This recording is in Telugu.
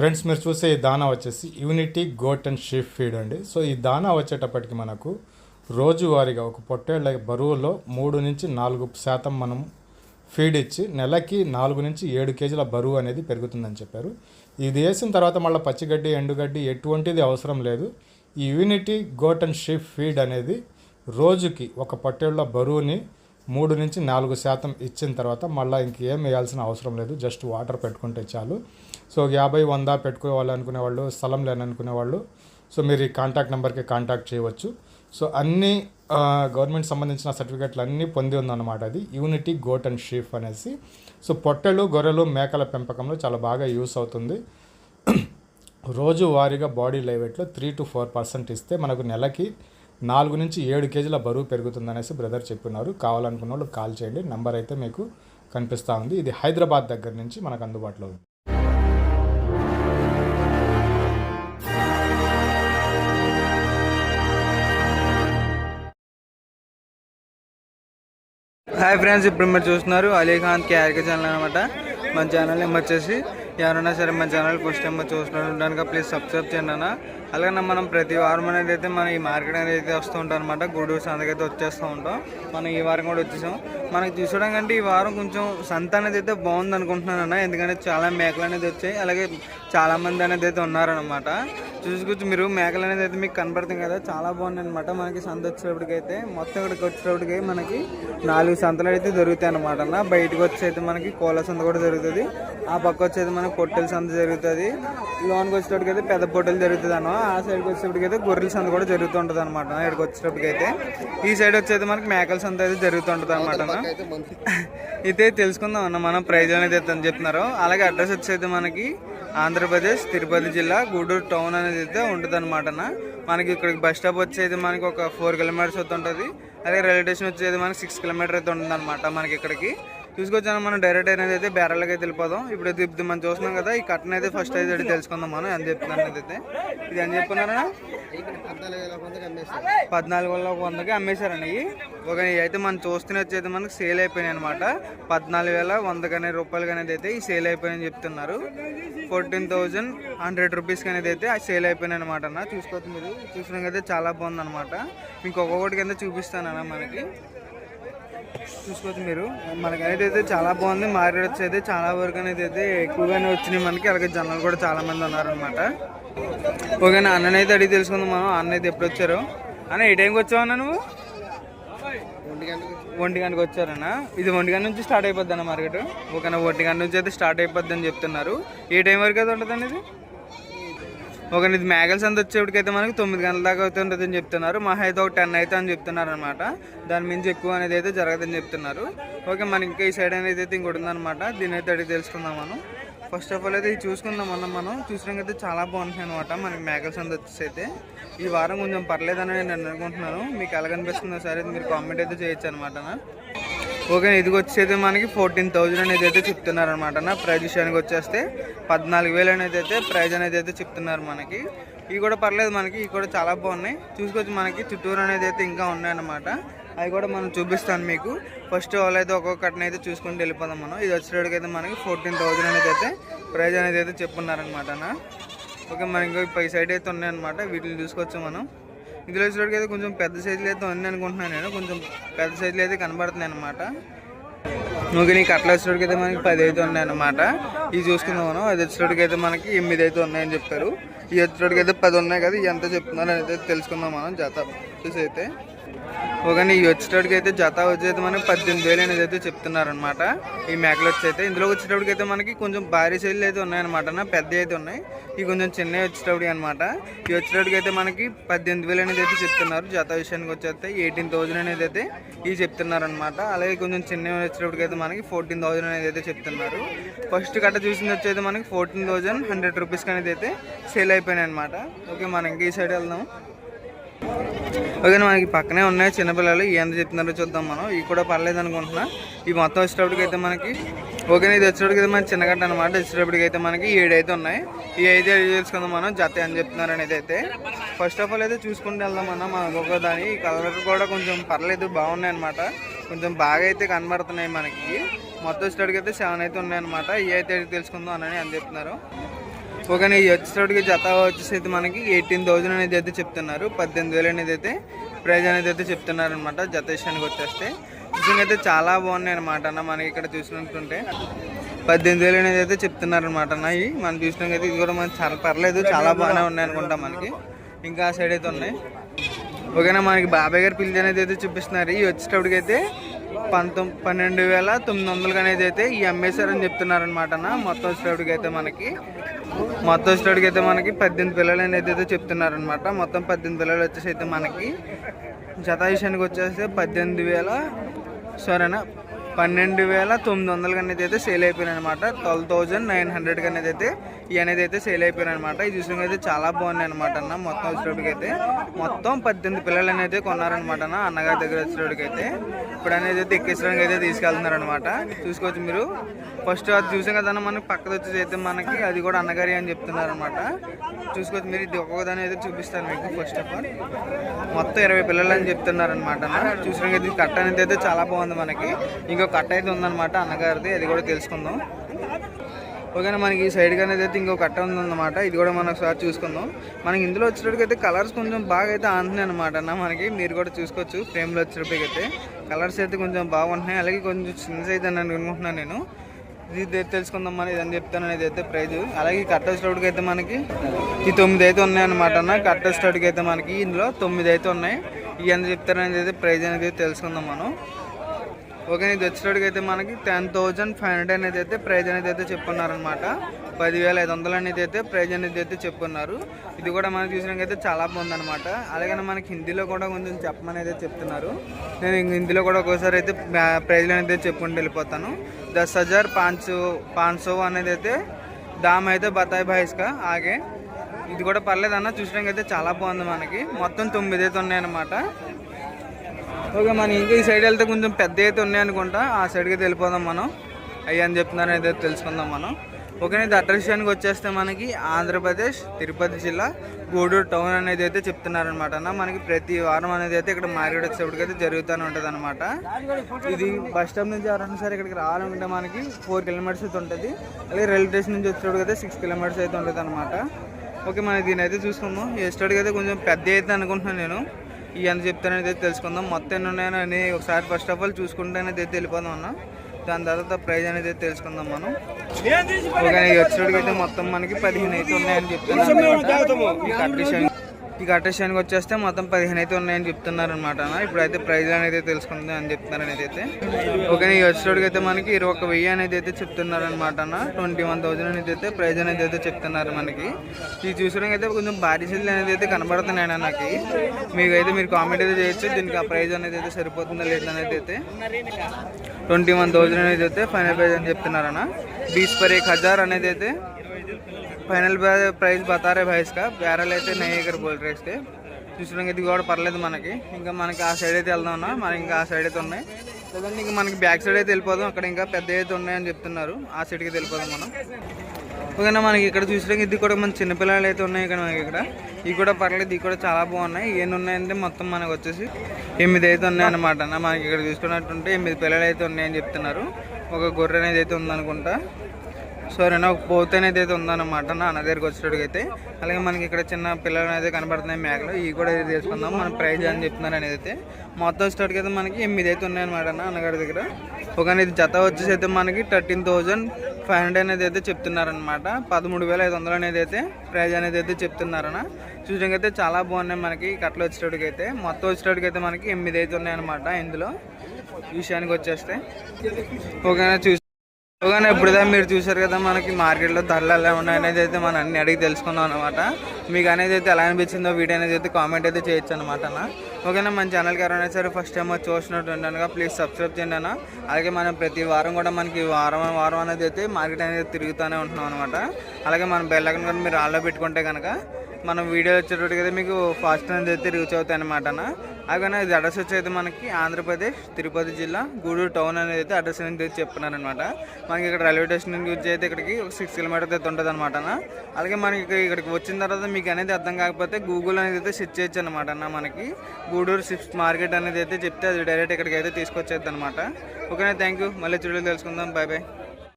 ఫ్రెండ్స్ మీరు చూసే ఈ దానా వచ్చేసి Unity goat and sheep feed అండి. సో ఈ దానా వచ్చేటప్పటికి మనకు రోజువారీగా ఒక పొట్టేళ్ళ బరువులో మూడు నుంచి నాలుగు శాతం మనం ఫీడ్ ఇచ్చి నెలకి నాలుగు నుంచి ఏడు కేజీల బరువు అనేది పెరుగుతుందని చెప్పారు. ఇది వేసిన తర్వాత మళ్ళీ పచ్చిగడ్డి ఎండుగడ్డి ఎటువంటిది అవసరం లేదు. ఈ Unity goat and sheep feed అనేది రోజుకి ఒక పొట్టేళ్ళ బరువుని మూడు నుంచి నాలుగు శాతం ఇచ్చిన తర్వాత మళ్ళీ ఇంకేం వేయాల్సిన అవసరం లేదు. జస్ట్ వాటర్ పెట్టుకుంటే చాలు. సో యాభై వంద పెట్టుకోవాలనుకునే వాళ్ళు స్థలం లేననుకునే వాళ్ళు. సో మీరు ఈ కాంటాక్ట్ నెంబర్కి కాంటాక్ట్ చేయవచ్చు. సో అన్ని గవర్నమెంట్ సంబంధించిన సర్టిఫికెట్లు అన్నీ పొంది ఉందన్నమాట అది. యూనిటీ గోట్ అండ్ షీఫ్ అనేసి. సో పొట్టెలు గొర్రెలు మేకల పెంపకంలో చాలా బాగా యూస్ అవుతుంది. రోజు వారీగా బాడీ లైవెట్లో త్రీ టు ఫోర్ పర్సెంట్ ఇస్తే మనకు నెలకి నాలుగు నుంచి ఏడు కేజీల బరువు పెరుగుతుందనేసి బ్రదర్ చెప్పినారు. కావాలనుకున్న వాళ్ళు కాల్ చేయండి. నెంబర్ అయితే మీకు కనిపిస్తూ ఉంది. ఇది హైదరాబాద్ దగ్గర నుంచి మనకు అందుబాటులో ఉంది. హాయ్ ఫ్రెండ్స్ ఇప్పుడు మీరు చూస్తున్నారు అలీఖాన్ క్యారిక ఛానల్ అనమాట మన ఛానల్ నెంబర్ వచ్చేసి ఎవరైనా సరే మన ఛానల్ ఫస్ట్ టైం చూస్తున్నారు కనుక ప్లీజ్ సబ్స్క్రైబ్ చేయండి అన్న. అలాగే మనం ప్రతి వారం అనేది అయితే మన ఈ మార్కెట్ అనేది అయితే వస్తూ ఉంటాం అనమాట గూడూరు సంతకైతే వచ్చేస్తూ ఉంటాం. మనం ఈ వారం కూడా వచ్చేసాం. మనకి చూసడం కంటే ఈ వారం కొంచెం సంత అనేది అయితే బాగుంది అనుకుంటున్నాను అన్న. ఎందుకంటే చాలా మేకలు అనేది వచ్చాయి. అలాగే చాలామంది అనేది అయితే ఉన్నారనమాట చూసుకొచ్చి మీరు మేకలు అనేది అయితే మీకు కనపడుతుంది కదా చాలా బాగుంది అనమాట మనకి సంత వచ్చేటప్పటికైతే మొత్తం ఇక్కడికి వచ్చేటప్పటికి మనకి నాలుగు సంతలు అయితే దొరుకుతాయి అనమాట అన్న. బయటకు వచ్చి అయితే మనకి కోళ్ళ సంత కూడా జరుగుతుంది ఆ పక్క వచ్చేది మనకి పొట్టెల సంత జరుగుతుంది. లోన్కి వచ్చేటప్పటికి అయితే పెద్ద పొట్టెలు జరుగుతుంది అన్న. ఆ సైడ్కి వచ్చేటప్పటికి అయితే గొర్రెల సంత కూడా జరుగుతుంటుంది అనమాట ఇక్కడికి వచ్చేటప్పటికి అయితే. ఈ సైడ్ వచ్చేది మనకి మేకల సంత అయితే జరుగుతుంటుంది అనమాట అన్న. అయితే తెలుసుకుందాం అన్న మనం ప్రైజ్ అనేది అని చెప్తున్నారు. అలాగే అడ్రస్ వచ్చేది మనకి ఆంధ్రప్రదేశ్ తిరుపతి జిల్లా గూడూరు టౌన్ అనేది అయితే ఉంటుంది అనమాట మనకి ఇక్కడికి బస్ స్టాప్ వచ్చేది మనకి ఒక ఫోర్ కిలోమీటర్స్ అయితే ఉంటుంది అలాగే రైల్వే స్టేషన్ వచ్చేది మనకి సిక్స్ కిలోమీటర్ అయితే ఉంటుంది మనకి ఇక్కడికి. చూసుకొచ్చాను మనం డైరెక్ట్ అనేది అయితే బేరాలకి అయితే వెళ్ళిపోదాం. ఇప్పుడు అయితే మనం చూస్తున్నాం కదా ఈ కట్టన్ అయితే ఫస్ట్ అయితే తెలుసుకుందాం మనం ఎంత చెప్తున్నాను అయితే. ఇది ఎంత చెప్పున్నారా పద్నాలుగు వేల ఒక వందకి అమ్మేశారండి. ఒక అయితే మనం చూస్తూనే అయితే మనకి సేల్ అయిపోయినాయి అనమాట పద్నాలుగు వేల వందకి అనేది రూపాయలకి అనేది అయితే ఈ సేల్ అయిపోయినాయని చెప్తున్నారు. ఫోర్టీన్ థౌజండ్ హండ్రెడ్ రూపీస్కి అనేది అయితే సేల్ అయిపోయినాయి అనమాట అన్న. చూసుకోవచ్చు మీరు. చూసినాకైతే అయితే చాలా బాగుంది అనమాట మీకు ఒక్కొక్కటి కింద చూపిస్తానన్న మనకి. చూసుకోవచ్చు మీరు. మనకి అనేది అయితే చాలా బాగుంది. మార్కెట్ వచ్చి అయితే చాలా వరకు అనేది అయితే ఎక్కువగానే వచ్చినాయి మనకి. అలాగే జనాలు కూడా చాలా మంది ఉన్నారనమాట ఓకేనా అన్నని అయితే అడిగి తెలుసుకుందాం మనం. అన్న అయితే ఎప్పుడు వచ్చారు? అన్న ఏ టైంకి వచ్చావు అన్న నువ్వు? ఒంటి గంటకి వచ్చారన్న. ఇది ఒంటి గంట నుంచి స్టార్ట్ అయిపోద్ది అన్న మార్కెట్. ఓకేనా ఒంటి గంట నుంచి అయితే స్టార్ట్ అయిపోద్ది అని చెప్తున్నారు. ఏ టైం వరకు అయితే ఉంటుంది ఇది ఒక ఇది మేఘల్స్ అంత వచ్చేటికైతే మనకి తొమ్మిది గంటల దాకా అవుతుంది అని చెప్తున్నారు. మహా అయితే ఒక టెన్ అయితే అని చెప్తున్నారు అనమాట దాని మించి ఎక్కువ అనేది అయితే జరగదని చెప్తున్నారు. ఓకే మనకి ఇంకా ఈ సైడ్ అనేది అయితే ఇంకోటి ఉందన్నమాట. దీని అయితే అడిగి తెలుసుకుందాం మనం. ఫస్ట్ ఆఫ్ ఆల్ అయితే ఇది చూసుకుందాం మనం మనం. అయితే చాలా బాగుంటుంది అనమాట మనకి మేఘల్స్ అంత వచ్చేసి. అయితే ఈ వారం కొంచెం పర్లేదని నేను అనుకుంటున్నాను. మీకు ఎలాగనిపిస్తుందో సరే మీరు కామెంట్ అయితే చేయొచ్చు అనమాట ఓకే ఇది వచ్చేది మనకి ఫోర్టీన్ థౌజండ్ అనేది అయితే చెప్తున్నారు అనమాట నా ప్రైజ్ విషయానికి వచ్చేస్తే పద్నాలుగు వేలు అనేది అయితే ప్రైజ్ అనేది అయితే చెప్తున్నారు మనకి. ఇవి కూడా పర్లేదు మనకి ఇవి కూడా చాలా బాగున్నాయి. చూసుకొచ్చి మనకి చుట్టూరు అనేది అయితే ఇంకా ఉన్నాయన్నమాట. అవి కూడా మనం చూపిస్తాను మీకు. ఫస్ట్ వాళ్ళు అయితే ఒక్కొక్కటిని అయితే చూసుకుంటూ వెళ్ళిపోదాం మనం. ఇది వచ్చేటికి అయితే మనకి ఫోర్టీన్ థౌజండ్ అనేది అయితే ప్రైజ్ అనేది అయితే చెప్పున్నారనమాట నా ఓకే మనకి పై సైడ్ అయితే ఉన్నాయన్నమాట. వీటిని చూసుకోవచ్చు మనం. ఇందులో వచ్చేటికి అయితే కొంచెం పెద్ద సైజులు అయితే ఉంది అనుకుంటున్నాను నేను. కొంచెం పెద్ద సైజులు అయితే కనబడుతున్నాయి అనమాట ఓకే నీకు అట్లా వచ్చేటికి అయితే మనకి పది అయితే ఉన్నాయి అనమాట ఇది చూసుకుందాం మనం. అది వచ్చేటికి అయితే మనకి ఎనిమిది అయితే ఉన్నాయని చెప్పారు. ఈ వచ్చేటికి అయితే పది ఉన్నాయి కదా ఎంత చెప్తున్నారు అయితే తెలుసుకుందాం మనం జాత చూసి అయితే. ఓకే ఈ వచ్చేటప్పటికి అయితే జత వచ్చేది మనకి పద్దెనిమిది వేలు అనేది అయితే చెప్తున్నారనమాట ఈ మేకలు వచ్చి అయితే. ఇందులో వచ్చేటప్పటికి అయితే మనకి కొంచెం భారీ సైజులు అయితే ఉన్నాయన్నమాట పెద్ద అయితే ఉన్నాయి. ఇవి కొంచెం చిన్నవి వచ్చేటప్పుడు అనమాట ఇవి వచ్చేటప్పటికి అయితే మనకి పద్దెనిమిది వేలు అనేది అయితే చెప్తున్నారు. జత విషయానికి వచ్చేస్తే ఎయిటీన్ థౌజండ్ అనేది అయితే ఇవి చెప్తున్నారనమాట అలాగే కొంచెం చిన్నవి వచ్చేటప్పటికి అయితే మనకి ఫోర్టీన్ థౌజండ్ అనేది అయితే చెప్తున్నారు. ఫస్ట్ కట్ట చూసింది వచ్చేది మనకి ఫోర్టీన్ థౌజండ్ హండ్రెడ్ రూపీస్కి అనేది అయితే సేల్ అయిపోయినాయి అనమాట ఓకే మనం ఇంక ఈ సైడ్ వెళ్దాం. ఓకే మనకి పక్కనే ఉన్నాయి చిన్నపిల్లలు. ఇవి ఎంత చెప్తున్నారో చూద్దాం మనం. ఇవి కూడా పర్లేదు అనుకుంటున్నా. ఇవి మొత్తం వచ్చేటప్పటికి అయితే మనకి ఓకే ఇది వచ్చేటప్పటికి అయితే మన చిన్నగడ్డ అనమాట వచ్చేటప్పటికి అయితే మనకి ఏడు అయితే ఉన్నాయి. ఈ అయితే తెలుసుకుందాం మనం. జత అని చెప్తున్నారు అనేది అయితే. ఫస్ట్ ఆఫ్ ఆల్ అయితే చూసుకుంటూ వెళ్దాం మనం మనకు ఒక్కొక్క దాని ఈ కలర్ కూడా కొంచెం పర్లేదు బాగున్నాయి అనమాట కొంచెం బాగా అయితే కనబడుతున్నాయి మనకి. మొత్తం వచ్చేటప్పటికి అయితే సెవెన్ అయితే ఉన్నాయి అనమాట ఇవి అయితే తెలుసుకుందాం అని అని చెప్తున్నారు. ఓకే ఈ వచ్చేటప్పటికి జత వచ్చేసి అయితే మనకి ఎయిటీన్ థౌజండ్ అనేది అయితే చెప్తున్నారు పద్దెనిమిది వేలు అనేది అయితే ప్రైజ్ అనేది అయితే చెప్తున్నారు అనమాట జత విషయానికి వచ్చేస్తే. నిజంగా అయితే చాలా బాగున్నాయి అనమాట అన్న మనకి ఇక్కడ చూసినట్టుంటే. పద్దెనిమిది వేలు అనేది అయితే చెప్తున్నారు అనమాట అన్న ఇవి మనం చూసినాకైతే ఇది కూడా మనకి చాలా పర్లేదు చాలా బాగానే ఉన్నాయి అనుకుంటా మనకి. ఇంకా ఆ సైడ్ అయితే ఉన్నాయి. ఓకేనా మనకి బాబాయ్ గారి పిల్లి అనేది అయితే చూపిస్తున్నారు. ఈ వచ్చేటప్పటికి అయితే పంతొమ్మిది పన్నెండు వేల తొమ్మిది వందలకి అనేది అయితే ఈ అమ్మేశారని చెప్తున్నారనమాట అన్న మొత్తం వచ్చేటప్పటికి అయితే మనకి. మొత్తం వచ్చేటప్పటికి అయితే మనకి పద్దెనిమిది పిల్లలు అనేది అయితే చెప్తున్నారు అనమాట మొత్తం పద్దెనిమిది పిల్లలు వచ్చేసి అయితే మనకి జత విషయానికి వచ్చేస్తే పద్దెనిమిది వేల సరేనా పన్నెండు వేల తొమ్మిది వందలకి అనేది అయితే సేల్ అయిపోయినాయి అనమాట ట్వెల్వ్ థౌజండ్ నైన్ హండ్రెడ్కి అనేది అయితే ఈ అనేది అయితే సేల్ అయిపోయినాయి అనమాట ఈ చూసిన అయితే చాలా బాగున్నాయి అనమాట అన్న మొత్తం వచ్చేటప్పటికి అయితే మొత్తం పద్దెనిమిది పిల్లలు అనేది కొన్నారనమాట అన్న అన్నగారి దగ్గర వచ్చేటప్పటికి అయితే ఇప్పుడు అనేది అయితే ఎక్కించడానికి అయితే తీసుకెళ్తున్నారు అనమాట చూసుకోవచ్చు మీరు. ఫస్ట్ అది చూసాం కదా మనకి పక్కన వచ్చేసి అయితే మనకి అది కూడా అన్నగారి అని చెప్తున్నారు అనమాట చూసుకోవచ్చు మీరు ఇది ఒక్కొక్కదాన్ని అయితే చూపిస్తాను మీకు ఫస్ట్ ఆఫ్ ఆల్ మొత్తం ఇరవై పిల్లలు అని చెప్తున్నారు అనమాట చూసిన కట్ట అనేది అయితే చాలా బాగుంది మనకి. ఇంకా కట్ట అయితే ఉందన్నమాట అన్నగారిది అది కూడా తెలుసుకుందాం. ఓకేనా మనకి ఈ సైడ్ కానీ అయితే ఇంకో కట్ట ఉందన్నమాట ఇది కూడా మనం ఒకసారి చూసుకుందాం. మనకి ఇందులో వచ్చేటప్పటికి అయితే కలర్స్ కొంచెం బాగా అయితే ఆంటున్నాయి అనమాట అన్న మనకి మీరు కూడా చూసుకోవచ్చు ఫ్రేమ్లో వచ్చేటప్పటికి అయితే. కలర్స్ అయితే కొంచెం బాగుంటున్నాయి అలాగే కొంచెం చిన్న సైజ్ అని అనుకుంటున్నాను నేను. ఇది అయితే తెలుసుకుందాం మరి ఇదని చెప్తాను అనేది అయితే ప్రైజ్. అలాగే కట్ట వచ్చేటప్పటికి అయితే మనకి ఈ తొమ్మిది అయితే ఉన్నాయన్నమాట అన్న. కట్ట వచ్చేటప్పటికి అయితే మనకి ఇందులో తొమ్మిది అయితే ఉన్నాయి. ఇవి ఎంత చెప్తారనేది అయితే ప్రైజ్ అనేది తెలుసుకుందాం మనం. ఓకే ఇది వచ్చేటప్పటికి అయితే మనకి టెన్ థౌజండ్ ఫైవ్ హండ్రెడ్ అనేది అయితే ప్రైజ్ అనేది అయితే చెప్పున్నారనమాట పదివేల ఐదు వందలు అనేది అయితే ప్రైజ్ అనేది అయితే చెప్పున్నారు. ఇది కూడా మనం చూసినాకైతే చాలా బాగుందనమాట అలాగే మనకి హిందీలో కూడా కొంచెం చెప్పమని అయితే చెప్తున్నారు. నేను హిందీలో కూడా ఒక్కోసారి అయితే ప్రైజ్లు అనేది చెప్పుకుంటూ వెళ్ళిపోతాను. దస్ హజార్ పాంచ్ పాంచ్ అనేది అయితే దామ్ అయితే బతాయి బాయిస్కా ఆగే. ఇది కూడా పర్లేదన్న చూసినాకైతే చాలా బాగుంది మనకి. మొత్తం తొమ్మిది అయితే ఉన్నాయన్నమాట. ఓకే మన ఇంకా ఈ సైడ్ వెళ్తే కొంచెం పెద్ద అయితే ఉన్నాయి అనుకుంటా. ఆ సైడ్కి వెళ్ళిపోదాం మనం. అయ్యి అని చెప్తున్నారని అయితే తెలుసుకుందాం మనం. ఓకే ఇది అడ్రస్ విషయానికి వచ్చేస్తే మనకి ఆంధ్రప్రదేశ్ తిరుపతి జిల్లా గూడూరు టౌన్ అనేది అయితే చెప్తున్నారనమాట అన్న. మనకి ప్రతి వారం అనేది అయితే ఇక్కడ మార్కెట్ వచ్చేప్పటికి అయితే జరుగుతూనే ఉంటుంది అనమాట ఇది బస్ స్టాప్ నుంచి ఎవరైనా సరే ఇక్కడికి రావాలంటే మనకి ఫోర్ కిలోమీటర్స్ అయితే ఉంటుంది. అలాగే రైల్వే స్టేషన్ నుంచి వచ్చేటప్పుడు అయితే సిక్స్ కిలోమీటర్స్ అయితే ఉంటుంది అనమాట ఓకే మనం దీని అయితే చూసుకుందాం. ఎస్టేట్కి అయితే కొంచెం పెద్ద అయితే అనుకుంటున్నాను నేను. ఈ ఎంత చెప్తానని అయితే తెలుసుకుందాం. మొత్తం ఎన్ని ఉన్నాయో అని ఒకసారి ఫస్ట్ ఆఫ్ ఆల్ అయితే వెళ్ళిపోదాం అన్న. దాని తర్వాత ప్రైజ్ అనేది అయితే తెలుసుకుందాం మనం. ఓకే ఈ వచ్చేటికి అయితే మొత్తం మనకి పదిహేను అయితే ఉన్నాయని చెప్తున్నారు ఈ కట్ట షైన్కి వచ్చేస్తే మొత్తం పదిహేను అయితే ఉన్నాయని చెప్తున్నారు అనమాట ఇప్పుడైతే ప్రైజ్ అనేది తెలుసుకుందాం అని చెప్తున్నారు అనేది అయితే. ఓకే ఈ వచ్చేటికి అయితే మనకి ఇరవై ఒక వెయ్యి అనేది అయితే చెప్తున్నారు అనమాట ట్వంటీ వన్ థౌసండ్ అనేది అయితే ప్రైజ్ అనేది అయితే చెప్తున్నారు మనకి. ఇది చూసడానికి అయితే కొంచెం భారీ సెల్లు అనేది అయితే కనబడుతున్నాయి నాకు. మీకు అయితే మీరు కామెంట్ అయితే చేయొచ్చు దీనికి ఆ ప్రైజ్ అనేది అయితే సరిపోతుందా లేదా అనేది అయితే. ట్వంటీ వన్ థౌసండ్ అనేది అయితే ఫైనల్ ప్రైజ్ అని చెప్తున్నారన్న. బీస్ పర్ ఏక్ హజార్ అనేది అయితే ఫైనల్ ప్రైస్ బతారే భాయ్ బ్యారల్ అయితే నెయ్యి ఎగర్ గోల్డ్ రే చూసినాక ఇది కూడా పర్లేదు మనకి. ఇంకా మనకి ఆ సైడ్ అయితే వెళ్దాం అన్న. మనకి ఇంకా ఆ సైడ్ అయితే ఉన్నాయి. లేదంటే ఇంకా మనకి బ్యాక్ సైడ్ అయితే వెళ్ళిపోదాం. అక్కడ ఇంకా పెద్ద అయితే ఉన్నాయని చెప్తున్నారు. ఆ సైడ్కి వెళ్ళిపోదాం మనం. ఓకేనా మనకి ఇక్కడ చూసినాక ఇది కూడా మన చిన్నపిల్లలు అయితే ఉన్నాయి ఇక్కడ మనకి ఇక్కడ. ఇవి కూడా పర్లేదు ఇవి కూడా చాలా బాగున్నాయి. ఏమి ఉన్నాయంటే మొత్తం మనకు వచ్చేసి ఎనిమిది అయితే ఉన్నాయి అన్నమాట అన్న. మనకి ఇక్కడ చూసుకున్నట్టుంటే ఎనిమిది పిల్లలు అయితే ఉన్నాయని చెప్తున్నారు. ఒక గొర్రె అనేది అయితే ఉందనుకుంటా. సో రెండో పోత అనేది అయితే ఉందన్నమాట. నా అన్న దగ్గరికి వచ్చేటప్పుడు అయితే అలాగే మనకి ఇక్కడ చిన్న పిల్లలు అయితే కనబడుతున్నాయి మేకలు. ఇవి కూడా అయితే తీసుకుందాం. మన ప్రైజ్ అని చెప్తున్నారు అనేది అయితే. మొత్తం వచ్చేటప్పటికి అయితే మనకి ఎనిమిది అయితే ఉన్నాయన్నమాట అన్న అన్నగారి దగ్గర. ఒక ఇది జత వచ్చేసి అయితే మనకి థర్టీన్ థౌజండ్ ఫైవ్ హండ్రెడ్ అనేది అయితే చెప్తున్నారనమాట పదమూడు వేల ఐదు వందలు అనేది అయితే ప్రైజ్ అనేది అయితే చెప్తున్నారన్న చూడడానికి అయితే చాలా బాగున్నాయి మనకి కట్టలు వచ్చేటప్పటికి అయితే. మొత్తం వచ్చేటప్పటికి అయితే మనకి ఎనిమిది అయితే ఉన్నాయన్నమాట ఇందులో. విషయానికి వచ్చేస్తే. ఓకేనా చూసి ఓకేనా ఇప్పుడుదా మీరు చూసారు కదా మనకి మార్కెట్లో ధరలు ఎలా ఉన్నాయి అనేది అయితే మనం అన్ని అడిగి తెలుసుకుందాం అనమాట మీకు అనేది అయితే ఎలా అనిపించిందో వీడియో అనేది అయితే కామెంట్ అయితే చేయొచ్చు అనమాట అన్న. ఓకేనా మన ఛానల్కి ఎవరైనా సరే ఫస్ట్ టైం వచ్చి చూసినట్టు ఉండగా ప్లీజ్ సబ్స్క్రైబ్ చేయండి అన్న. అలాగే మనం ప్రతి వారం కూడా మనకి వారం వారం అనేది అయితే మార్కెట్ అనేది తిరుగుతూనే ఉంటున్నాం అనమాట అలాగే మన బెల్ కూడా మీరు ఆల్లో పెట్టుకుంటే కనుక మనం వీడియో వచ్చేటట్టుగా మీకు ఫాస్ట్ అనేది అయితే రీచ్ అవుతాయి అనమాట అన్న. అలాగే ఇది అడ్రస్ వచ్చేది మనకి ఆంధ్రప్రదేశ్ తిరుపతి జిల్లా గూడూరు టౌన్ అనేది అయితే అడ్రస్ అనేది అయితే చెప్తున్నారనమాట. మనకి ఇక్కడ రైల్వే స్టేషన్ నుంచి అయితే ఇక్కడికి ఒక సిక్స్ కిలోమీటర్స్ అయితే ఉంటుంది అనమాట అలాగే మనకి ఇక్కడ- ఇక్కడికి వచ్చిన తర్వాత మీకు అనేది అర్థం కాకపోతే గూగుల్ అనేది అయితే సెర్చ్ చేయొచ్చు అనమాట అన్న మనకి. గూడూరు సిప్స్ మార్కెట్ అనేది అయితే చెప్తే అది డైరెక్ట్ ఇక్కడికి అయితే తీసుకొచ్చేది అనమాట ఓకేనా థ్యాంక్ యూ మళ్ళీ చూడలేదు తెలుసుకుందాం. Bye bye